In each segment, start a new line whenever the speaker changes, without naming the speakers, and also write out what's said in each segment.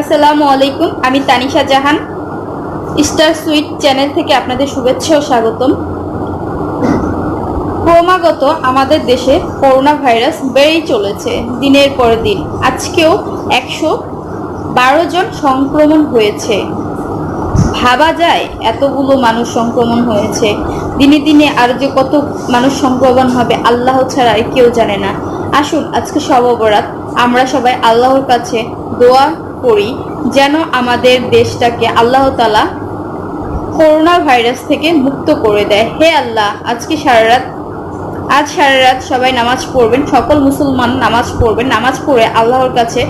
আসসালামু আলাইকুম, আমি Tanisha Jahan, star sweet channel থেকে আপনাদের শুভেচ্ছা ও স্বাগতম। ক্রমাগত আমাদের দেশে করোনা ভাইরাস বেড়েই চলেছে, দিনের পর দিন। আজকেও একশো বারো জন সংক্রমণ হয়েছে। ভাবা যায় এতগুলো মানুষ সংক্রমণ হয়েছে। দিনে দিনে আর যে কত মানুষ সংক্রমণ হবে, আল্লাহ ছাড়া আর কেউ জানে না। আসুন, আজকে সব অপরাধ, আমরা সবাই আল্লাহর কাছে দোয়া করি যেন আমাদের দেশটাকে আল্লাহ তালা করোনা ভাইরাস থেকে মুক্ত করে দেয়। হে আল্লাহ, আজকে সারা রাত আজ সারা রাত সবাই নামাজ পড়বেন, সকল মুসলমান নামাজ পড়বেন, নামাজ পড়ে আল্লাহর কাছে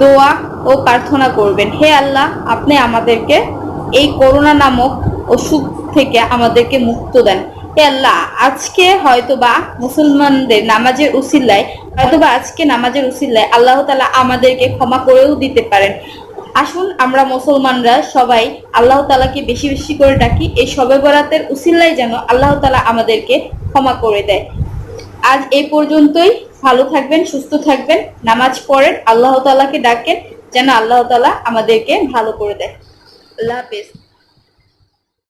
দোয়া ও প্রার্থনা করবেন। হে আল্লাহ, আপনি আমাদেরকে এই করোনা নামক অসুখ থেকে আমাদেরকে মুক্ত দেন। আল্লাহ? আজকে হয়তোবা মুসলমানদের নামাজের উসিল্লায় হয়তোবা আজকে নামাজের উসিল্লায় আল্লাহ তালা আমাদেরকে ক্ষমা করেও দিতে পারেন। আসুন আমরা মুসলমানরা সবাই আল্লাহ তালাকে বেশি বেশি করে ডাকি, এই সবে বরাতের উসিল্লায় যেন আল্লাহ তালা আমাদেরকে ক্ষমা করে দেয়। আজ এই পর্যন্তই। ভালো থাকবেন, সুস্থ থাকবেন। নামাজ পড়েন, আল্লাহ তালাকে ডাকেন, যেন আল্লাহ তালা আমাদেরকে ভালো করে দেয়। আল্লাহ হাফেজ।